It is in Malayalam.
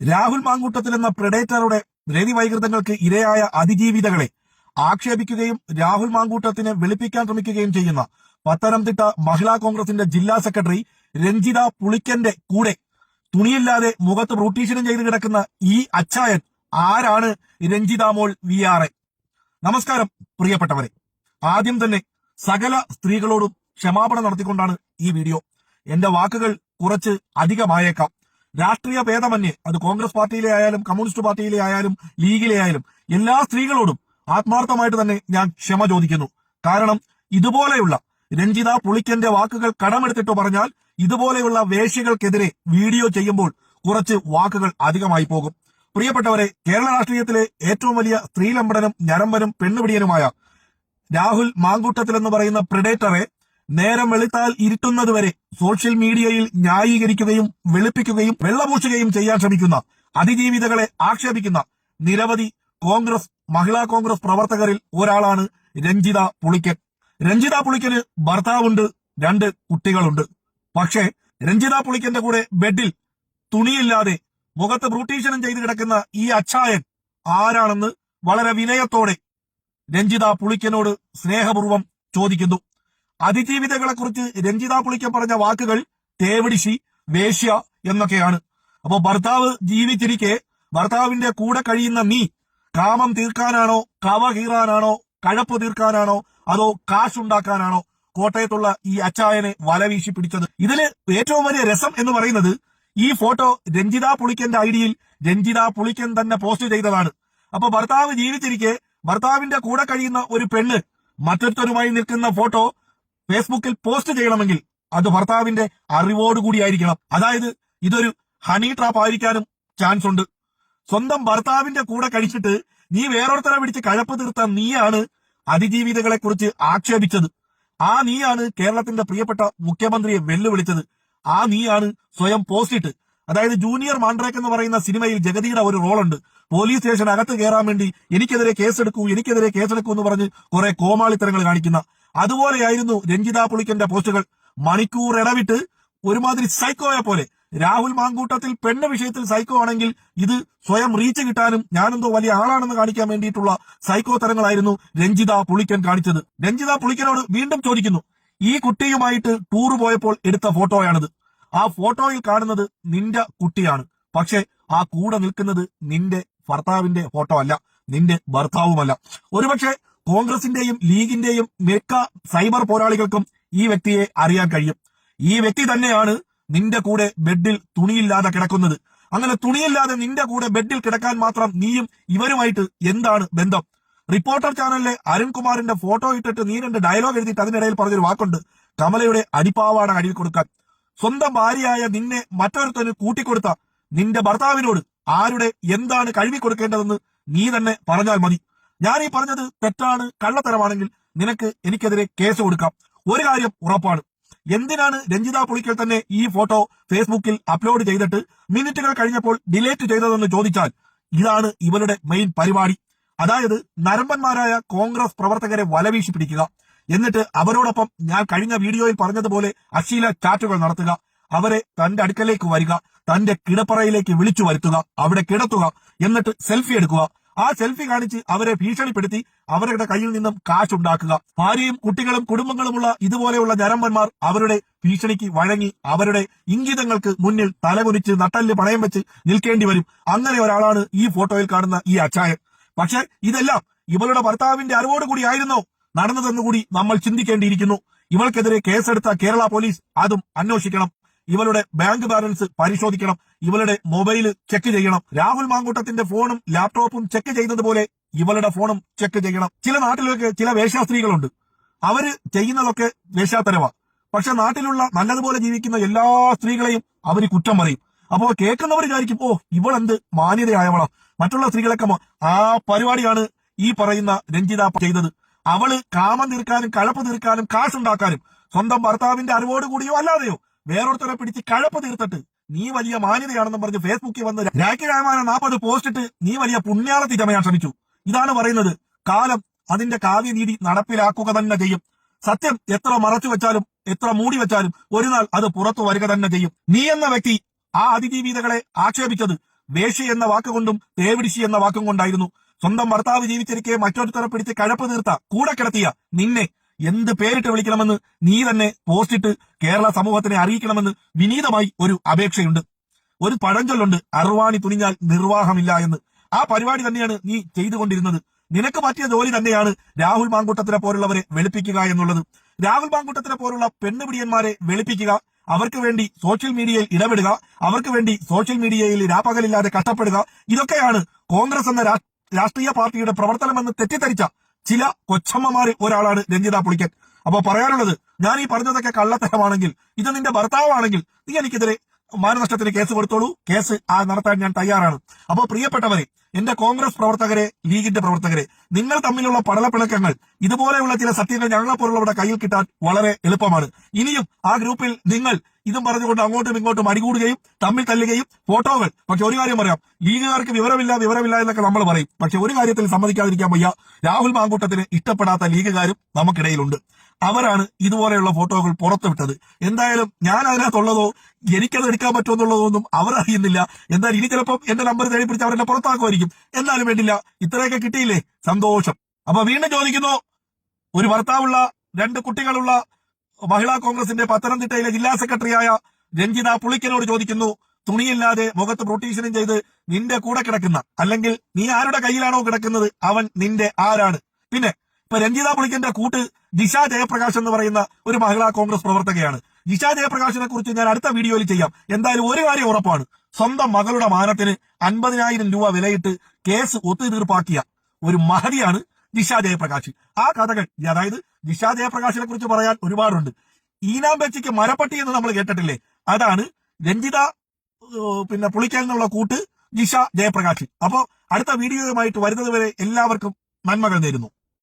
രാഹുൽ മാങ്കൂട്ടത്തിൽ എന്ന പ്രെഡേറ്ററുടെ രതി വൈകൃതങ്ങൾക്ക് ഇരയായ അതിജീവിതകളെ ആക്ഷേപിക്കുകയും രാഹുൽ മാങ്കൂട്ടത്തിനെ വെളുപ്പിക്കാൻ ശ്രമിക്കുകയും ചെയ്യുന്ന പത്തനംതിട്ട മഹിളാ കോൺഗ്രസിന്റെ ജില്ലാ സെക്രട്ടറി രഞ്ജിത പുളിക്കന്റെ കൂടെ തുണിയില്ലാതെ മുഖത്ത് ബ്രൂട്ടീഷനും ചെയ്ത് കിടക്കുന്ന ഈ അച്ചായൻ ആരാണ്? രഞ്ജിത മോൾ വി ആർ എ. നമസ്കാരം പ്രിയപ്പെട്ടവരെ. ആദ്യം തന്നെ സകല സ്ത്രീകളോടും ക്ഷമാപണം നടത്തിക്കൊണ്ടാണ് ഈ വീഡിയോ. എന്റെ വാക്കുകൾ കുറച്ച് അധികമായേക്കാം. രാഷ്ട്രീയ ഭേദമന്യേ. അത് കോൺഗ്രസ് പാർട്ടിയിലെ ആയാലും കമ്മ്യൂണിസ്റ്റ് പാർട്ടിയിലെ ആയാലും ലീഗിലെ ആയാലും എല്ലാ സ്ത്രീകളോടും ആത്മാർത്ഥമായിട്ട് തന്നെ ഞാൻ ക്ഷമ ചോദിക്കുന്നു. കാരണം ഇതുപോലെയുള്ള രഞ്ജിത പുളിക്കന്റെ വാക്കുകൾ കടമെടുത്തിട്ട് പറഞ്ഞാൽ ഇതുപോലെയുള്ള വേഷികൾക്കെതിരെ വീഡിയോ ചെയ്യുമ്പോൾ കുറച്ച് വാക്കുകൾ അധികമായി പോകും. പ്രിയപ്പെട്ടവരെ കേരള രാഷ്ട്രീയത്തിലെ ഏറ്റവും വലിയ സ്ത്രീലംബനും ഞരമ്പനും പെണ്ണുപിടിയനുമായ രാഹുൽ മാങ്കൂട്ടത്തിൽ എന്ന് പറയുന്ന പ്രിഡേറ്ററെ നേരം വെളുത്താൽ ഇരുട്ടുന്നതുവരെ സോഷ്യൽ മീഡിയയിൽ ന്യായീകരിക്കുകയും വെളുപ്പിക്കുകയും വെള്ളപൂശുകയും ചെയ്യാൻ ശ്രമിക്കുന്ന അതിജീവിതകളെ ആക്ഷേപിക്കുന്ന നിരവധി കോൺഗ്രസ് മഹിളാ കോൺഗ്രസ് പ്രവർത്തകരിൽ ഒരാളാണ് രഞ്ജിത പുളിക്കൻ. രഞ്ജിത പുളിക്കന് ഭർത്താവുണ്ട് രണ്ട് കുട്ടികളുണ്ട്. പക്ഷേ രഞ്ജിത പുളിക്കന്റെ കൂടെ ബെഡിൽ തുണിയില്ലാതെ മുഖത്ത് ബ്രൂട്ടീഷനും ചെയ്ത് കിടക്കുന്ന ഈ അച്ചായൻ ആരാണെന്ന് വളരെ വിനയത്തോടെ രഞ്ജിത പുളിക്കനോട് സ്നേഹപൂർവം ചോദിക്കുന്നു. അതിജീവിതകളെ കുറിച്ച് രഞ്ജിത പുളിക്ക പറഞ്ഞ വാക്കുകൾ തേവിടിശി വേശ്യ എന്നൊക്കെയാണ്. അപ്പോ ഭർത്താവ് ജീവിച്ചിരിക്കെ ഭർത്താവിന്റെ കൂടെ കഴിയുന്ന നീ കാമം തീർക്കാനാണോ കവ കീറാനാണോ കഴപ്പ് തീർക്കാനാണോ അതോ കാശുണ്ടാക്കാനാണോ കോട്ടയത്തുള്ള ഈ അച്ചായനെ വലവീശി പിടിച്ചത്? ഇതിൽ ഏറ്റവും വലിയ രസം എന്ന് പറയുന്നത് ഈ ഫോട്ടോ രഞ്ജിത പുളിക്കന്റെ ഐഡിയിൽ രഞ്ജിത പുളിക്കൻ തന്നെ പോസ്റ്റ് ചെയ്തതാണ്. അപ്പൊ ഭർത്താവ് ജീവിച്ചിരിക്കെ ഭർത്താവിന്റെ കൂടെ കഴിയുന്ന ഒരു പെണ്ണ് മറ്റൊരുത്തരുമായി നിൽക്കുന്ന ഫോട്ടോ ഫേസ്ബുക്കിൽ പോസ്റ്റ് ചെയ്യണമെങ്കിൽ അത് ഭർത്താവിന്റെ അറിവോടുകൂടി ആയിരിക്കണം അതായത് ഇതൊരു ഹണി ട്രാപ്പ് ആയിരിക്കാനും ചാൻസ് ഉണ്ട്. സ്വന്തം ഭർത്താവിന്റെ കൂടെ കഴിച്ചിട്ട് നീ വേറൊരുത്തരെ പിടിച്ച് കഴപ്പ് തീർത്ത നീയാണ് അതിജീവിതകളെ കുറിച്ച് ആക്ഷേപിച്ചത്. ആ നീയാണ് കേരളത്തിന്റെ പ്രിയപ്പെട്ട മുഖ്യമന്ത്രിയെ വെല്ലുവിളിച്ചത്. ആ നീയാണ് സ്വയം പോസ്റ്റിട്ട് അതായത് ജൂനിയർ മാൻഡ്രേക്ക് എന്ന് പറയുന്ന സിനിമയിൽ ജഗതിയുടെ ഒരു റോൾ ഉണ്ട് പോലീസ് സ്റ്റേഷൻ അകത്ത് കയറാൻ വേണ്ടി എനിക്കെതിരെ കേസെടുക്കൂ എനിക്കെതിരെ കേസെടുക്കൂ എന്ന് പറഞ്ഞ് കുറെ കോമാളിത്തരങ്ങൾ കാണിക്കുന്ന. അതുപോലെയായിരുന്നു രഞ്ജിത പുളിക്കന്റെ പോസ്റ്റുകൾ. മണിക്കൂർ ഇടവിട്ട് ഒരുമാതിരി സൈക്കോയെ പോലെ. രാഹുൽ മാങ്കൂട്ടത്തിൽ പെണ്ണ് വിഷയത്തിൽ സൈക്കോ ആണെങ്കിൽ ഇത് സ്വയം റീച്ച് കിട്ടാനും ഞാനെന്തോ വലിയ ആളാണെന്ന് കാണിക്കാൻ വേണ്ടിയിട്ടുള്ള സൈക്കോ തരങ്ങളായിരുന്നു രഞ്ജിത പുളിക്കൻ കാണിച്ചത്. രഞ്ജിത പുളിക്കനോട് വീണ്ടും ചോദിക്കുന്നു. ഈ കുട്ടിയുമായിട്ട് ടൂർ പോയപ്പോൾ എടുത്ത ഫോട്ടോയാണിത് ആ ഫോട്ടോയിൽ കാണുന്നത് നിന്റെ കുട്ടിയാണ്. പക്ഷെ ആ കൂടെ നിൽക്കുന്നത് നിന്റെ ഭർത്താവിന്റെ ഫോട്ടോ അല്ല നിന്റെ ഭർത്താവുമല്ല. ഒരുപക്ഷെ കോൺഗ്രസിന്റെയും ലീഗിന്റെയും മിക്ക സൈബർ പോരാളികൾക്കും ഈ വ്യക്തിയെ അറിയാൻ കഴിയും. ഈ വ്യക്തി തന്നെയാണ് നിന്റെ കൂടെ ബെഡിൽ തുണിയില്ലാതെ കിടക്കുന്നത്. അങ്ങനെ തുണിയില്ലാതെ നിന്റെ കൂടെ ബെഡിൽ കിടക്കാൻ മാത്രം നീയും ഇവരുമായിട്ട് എന്താണ് ബന്ധം? റിപ്പോർട്ടർ ചാനലിലെ അരുൺകുമാറിന്റെ ഫോട്ടോ ഇട്ടിട്ട് നീ രണ്ട് ഡയലോഗ് എഴുതിയിട്ട് അതിനിടയിൽ പറഞ്ഞൊരു വാക്കുണ്ട്. കമലയുടെ അടിപ്പാവാണ് അടിയിൽ കൊടുക്കാൻ. സ്വന്തം ഭാര്യയായ നിന്നെ മറ്റൊരുത്തന് കൂട്ടിക്കൊടുത്ത നിന്റെ ഭർത്താവിനോട് ആരുടെ എന്താണ് കഴുകി കൊടുക്കേണ്ടതെന്ന് നീ തന്നെ പറഞ്ഞാൽ മതി. ഞാൻ ഈ പറഞ്ഞത് തെറ്റാണ് കള്ളത്തരമാണെങ്കിൽ നിനക്ക് എനിക്കെതിരെ കേസ് കൊടുക്കാം. ഒരു കാര്യം ഉറപ്പാണ്. എന്തിനാണ് രഞ്ജിത പുളിക്കൽ തന്നെ ഈ ഫോട്ടോ ഫേസ്ബുക്കിൽ അപ്ലോഡ് ചെയ്തിട്ട് മിനിറ്റുകൾ കഴിഞ്ഞപ്പോൾ ഡിലേറ്റ് ചെയ്തതെന്ന് ചോദിച്ചാൽ ഇതാണ് ഇവരുടെ മെയിൻ പരിപാടി. അതായത് നരമ്പന്മാരായ കോൺഗ്രസ് പ്രവർത്തകരെ വലവീശി പിടിക്കുക. എന്നിട്ട് അവരോടൊപ്പം ഞാൻ കഴിഞ്ഞ വീഡിയോയിൽ പറഞ്ഞതുപോലെ അശ്ലീല ചാറ്റുകൾ നടത്തുക. അവരെ തന്റെ അടുക്കലേക്ക് വരിക തന്റെ കിടപ്പറയിലേക്ക് വിളിച്ചു വരുത്തുക അവിടെ കിടത്തുക എന്നിട്ട് സെൽഫി എടുക്കുക. ആ സെൽഫി കാണിച്ച് അവരെ ഭീഷണിപ്പെടുത്തി അവരുടെ കയ്യിൽ നിന്നും കാശുണ്ടാക്കുക ഭാര്യയും കുട്ടികളും കുടുംബങ്ങളുമുള്ള ഇതുപോലെയുള്ള ഞരമ്പന്മാർ അവരുടെ ഭീഷണിക്ക് വഴങ്ങി അവരുടെ ഇംഗിതങ്ങൾക്ക് മുന്നിൽ തലകുനിച്ച് നട്ടൽ പണയം വെച്ച് നിൽക്കേണ്ടി വരും. അങ്ങനെ ഒരാളാണ് ഈ ഫോട്ടോയിൽ കാണുന്ന ഈ അച്ചായൻ. പക്ഷെ ഇതെല്ലാം ഇവളുടെ ഭർത്താവിന്റെ അറിവോടുകൂടി ആയിരുന്നോ? നടന്നതെന്നുകൂടി നമ്മൾ ചിന്തിക്കേണ്ടിയിരിക്കുന്നു. ഇവൾക്കെതിരെ കേസെടുത്ത കേരള പോലീസ് അതും അന്വേഷിക്കണം. ഇവളുടെ ബാങ്ക് ബാലൻസ് പരിശോധിക്കണം. ഇവളുടെ മൊബൈൽ ചെക്ക് ചെയ്യണം. രാഹുൽ മാങ്കൂട്ടത്തിന്റെ ഫോണും ലാപ്ടോപ്പും ചെക്ക് ചെയ്യുന്നതുപോലെ ഇവളുടെ ഫോണും ചെക്ക് ചെയ്യണം. ചില നാട്ടിലൊക്കെ ചില വേശ്യാസ്ത്രീകളുണ്ട്. അവർ ചെയ്യുന്നതൊക്കെ വേശ്യാത്തരവാ. പക്ഷെ നാട്ടിലുള്ള നല്ലതുപോലെ ജീവിക്കുന്ന എല്ലാ സ്ത്രീകളെയും അവർ കുറ്റം പറയും. അപ്പോൾ കേൾക്കുന്നവർ വിചാരിക്കും ഓ ഇവളെന്ത് മാന്യതയായവളാ. മറ്റുള്ള സ്ത്രീകളൊക്കെ ആ പരിപാടിയാണ് ഈ പറയുന്ന രഞ്ജിത ചെയ്തത്. അവൾ കാമം തീർക്കാനും കഴപ്പ് തീർക്കാനും കാശുണ്ടാക്കാനും സ്വന്തം ഭർത്താവിന്റെ അറിവോടുകൂടിയോ അല്ലാതെയോ വേറൊരുത്തരെ പിടിച്ച് കഴപ്പ് തീർത്തിട്ട് നീ വലിയ മാന്യതയാണെന്നും പറഞ്ഞ് ഫേസ്ബുക്കിൽ വന്ന് രാഖി രാമാന നാൽപ്പത് പോസ്റ്റ് ഇട്ട് നീ വലിയ പുണ്യാളത്തി ചമയാൻ ശ്രമിച്ചു. ഇതാണ് പറയുന്നത്. കാലം അതിന്റെ കാവ്യനീതി നടപ്പിലാക്കുക തന്നെ ചെയ്യും. സത്യം എത്ര മറച്ചു വെച്ചാലും എത്ര മൂടി വെച്ചാലും ഒരു നാൾ അത് പുറത്തു വരിക തന്നെ ചെയ്യും. നീ എന്ന വ്യക്തി ആ അതിജീവിതകളെ ആക്ഷേപിച്ചത് വേഷി എന്ന വാക്കുകൊണ്ടും തേവിടിശി എന്ന വാക്കും കൊണ്ടായിരുന്നു. സ്വന്തം ഭർത്താവ് ജീവിച്ചിരിക്കെ മറ്റൊരുത്തരെ പിടിച്ച് കഴപ്പ് തീർത്ത കൂടെ കിടത്തിയ നിന്നെ എന്ത് പേരിട്ട് വിളിക്കണമെന്ന് നീ തന്നെ പോസ്റ്റിട്ട് കേരള സമൂഹത്തിനെ അറിയിക്കണമെന്ന് വിനീതമായി ഒരു അപേക്ഷയുണ്ട്. ഒരു പഴഞ്ചൊല്ലുണ്ട് അറുവാണി തുനിഞ്ഞാൽ നിർവാഹമില്ല എന്ന്. ആ പരിപാടി തന്നെയാണ് നീ ചെയ്തുകൊണ്ടിരുന്നത്. നിനക്ക് പറ്റിയ ജോലി തന്നെയാണ് രാഹുൽ മാങ്കൂട്ടത്തിനെ പോലുള്ളവരെ വെളുപ്പിക്കുക എന്നുള്ളത്. രാഹുൽ മാങ്കൂട്ടത്തിനെ പോലുള്ള പെണ്ണുപിടിയന്മാരെ വെളുപ്പിക്കുക അവർക്ക് വേണ്ടി സോഷ്യൽ മീഡിയയിൽ ഇടപെടുക അവർക്ക് വേണ്ടി സോഷ്യൽ മീഡിയയിൽ രാപ്പകലില്ലാതെ കഷ്ടപ്പെടുക ഇതൊക്കെയാണ് കോൺഗ്രസ് എന്ന രാ- രാഷ്ട്രീയ പാർട്ടിയുടെ പ്രവർത്തനമെന്ന് തെറ്റിദ്ധരിച്ച ചില കൊച്ചമ്മമാരിൽ ഒരാളാണ് രഞ്ജിത പുളിക്കൻ. അപ്പോൾ പറയാനുള്ളത് ഞാൻ ഈ പറഞ്ഞതൊക്കെ കള്ളത്തരമാണെങ്കിൽ ഇത് നിന്റെ ഭർത്താവാണെങ്കിൽ നീ എനിക്കെതിരെ മാനനഷ്ടത്തിന് കേസ് കൊടുത്തോളൂ. കേസ് ആ നടത്താൻ ഞാൻ തയ്യാറാണ്. അപ്പോൾ പ്രിയപ്പെട്ടവരെ എന്റെ കോൺഗ്രസ് പ്രവർത്തകരെ ലീഗിന്റെ പ്രവർത്തകരെ നിങ്ങൾ തമ്മിലുള്ള പടലപ്പിളക്കങ്ങൾ ഇതുപോലെയുള്ള ചില സത്യങ്ങൾ ഞങ്ങളെപ്പോലുള്ളവരുടെ കയ്യിൽ കിട്ടാൻ വളരെ എളുപ്പമാണ്. ഇനിയും ആ ഗ്രൂപ്പിൽ നിങ്ങൾ ഇതും പറഞ്ഞുകൊണ്ട് അങ്ങോട്ടും ഇങ്ങോട്ടും അടികൂടുകയും തമ്മിൽ തല്ലുകയും ഫോട്ടോകൾ. പക്ഷെ ഒരു കാര്യം പറയാം. ലീഗുകാർക്ക് വിവരമില്ല വിവരമില്ല എന്നൊക്കെ നമ്മൾ പറയും. പക്ഷെ ഒരു കാര്യത്തിൽ സമ്മതിക്കാതിരിക്കാൻ വയ്യ. രാഹുൽ മാങ്കൂട്ടത്തിന് ഇഷ്ടപ്പെടാത്ത ലീഗുകാരും നമുക്കിടയിലുണ്ട്. അവരാണ് ഇതുപോലെയുള്ള ഫോട്ടോകൾ പുറത്തുവിട്ടത്. എന്തായാലും ഞാൻ അതിനകത്തുള്ളതോ എനിക്കത് എടുക്കാൻ പറ്റുമെന്നുള്ളതോ ഒന്നും അവർ അറിയുന്നില്ല എന്നാൽ ഇനി ചിലപ്പം എന്റെ നമ്പർ തേടി പിടിച്ച് അവരെന്നെ പുറത്താക്കുമായിരിക്കും. എന്നാലും വേണ്ടില്ല. ഇത്രയൊക്കെ കിട്ടിയില്ലേ? സന്തോഷം. അപ്പൊ വീണ്ടും ചോദിക്കുന്നു. ഒരു ഭർത്താവുള്ള രണ്ട് കുട്ടികളുള്ള മഹിളാ കോൺഗ്രസിന്റെ പത്തനംതിട്ടയിലെ ജില്ലാ സെക്രട്ടറിയായ രഞ്ജിത പുളിക്കനോട് ചോദിക്കുന്നു തുണിയില്ലാതെ മുഖത്ത് പ്രൊട്ടീഷനും ചെയ്ത് നിന്റെ കൂടെ കിടക്കുന്ന അല്ലെങ്കിൽ നീ ആരുടെ കയ്യിലാണോ കിടക്കുന്നത്? അവൻ നിന്റെ ആരാണ്? പിന്നെ ഇപ്പൊ രഞ്ജിത പുളിക്കന്റെ കൂട്ട് ജിഷ ജയപ്രകാശ് എന്ന് പറയുന്ന ഒരു മഹിളാ കോൺഗ്രസ് പ്രവർത്തകയാണ്. ജിഷ ജയപ്രകാശിനെ കുറിച്ച് ഞാൻ അടുത്ത വീഡിയോയിൽ ചെയ്യാം. എന്തായാലും ഒരു കാര്യം ഉറപ്പാണ്. സ്വന്തം മകളുടെ മാനത്തിന് അൻപതിനായിരം രൂപ വിലയിട്ട് കേസ് ഒത്തുതീർപ്പാക്കിയ ഒരു മഹതിയാണ് ജയപ്രകാശ് ആ കഥകൾ അതായത് ജയപ്രകാശിനെ കുറിച്ച് പറയാൻ ഒരുപാടുണ്ട്. ഈനാം മരപ്പട്ടി എന്ന് നമ്മൾ കേട്ടിട്ടില്ലേ? അതാണ് രഞ്ജിത പിന്നെ പുളിക്കൽ എന്നുള്ള കൂട്ട് ജിഷ ജയപ്രകാശ് അപ്പോ അടുത്ത വീഡിയോയുമായിട്ട് വരുന്നത് വരെ എല്ലാവർക്കും നന്മകൾ നേരുന്നു.